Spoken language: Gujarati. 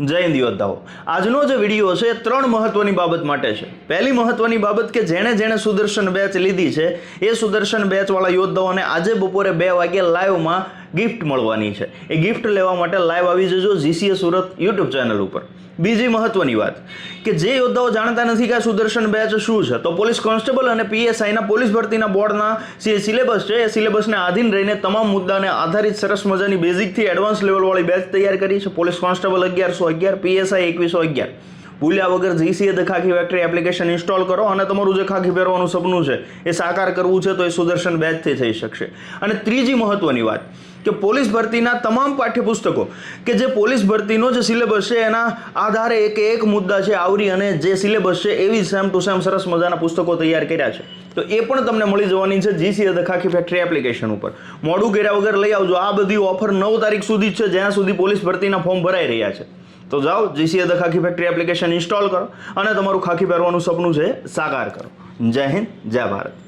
જય હિન્દ યોદ્ધાઓ. આજનો જે વીડિયો છે એ ત્રણ મહત્વની બાબત માટે છે. પહેલી મહત્વની બાબત કે જેણે જેણે સુદર્શન બેચ લીધી છે, એ સુદર્શન બેચવાળા યોદ્ધાઓને આજે બપોરે બે વાગે લાઈવમાં ગિફ્ટ મળવાની છે. એ ગિફ્ટ લેવા માટે લાઈવ આવી જજો જીસીએ સુરત યુટ્યુબ ચેનલ ઉપર. બીજી મહત્વની વાત, કે જે યોદ્ધાઓ જાણતા નથી કે આ સુદર્શન બેચ શું છે, તો પોલીસ કોન્સ્ટેબલ અને પીએસઆઈના પોલીસ ભરતીના બોર્ડના જે સિલેબસ છે, એ સિલેબસને આધીન રહીને તમામ મુદ્દાને આધારિત સરસ મજાની બેઝિકથી એડવાન્સ લેવલવાળી બેચ તૈયાર કરી છે. પોલીસ કોન્સ્ટેબલ અગિયારસો અગિયાર, પીએસઆઈ એકવીસો અગિયાર. ભૂલ્યા વગર GCA the Khakhi factory application install કરો અને તમારું જે ખાખી પહેરવાનું સપનું છે, એ સાકાર કરવું છે, તો એ સુદર્શન બેચથી થઈ શકશે. અને ત્રીજી મહત્વની વાત કે પોલીસ ભરતીના તમામ પાઠ્યપુસ્તકો, કે જે પોલીસ ભરતીનો જે સિલેબસ છે એના આધારે એક એક મુદ્દા છે આવરી અને જે સિલેબસ છે એવી સેમ ટુ સેમ સરસ મજાના પુસ્તકો તૈયાર કર્યા છે. તો એ પણ તમને મળી જવાની છે જીસીએ દખાખી ફેક્ટરી એપ્લિકેશન ઉપર. મોડું કર્યા વગર લઈ આવજો. આ બધી ઓફર નવ તારીખ સુધી જ છે, જ્યાં સુધી પોલીસ ભરતીના ફોર્મ ભરાઈ રહ્યા છે. તો જાઓ GCA the factory application install કરો અને તમારું ખાખી પહેરવાનું સપનું છે, સાકાર કરો. જય હિન્દ, જય ભારત.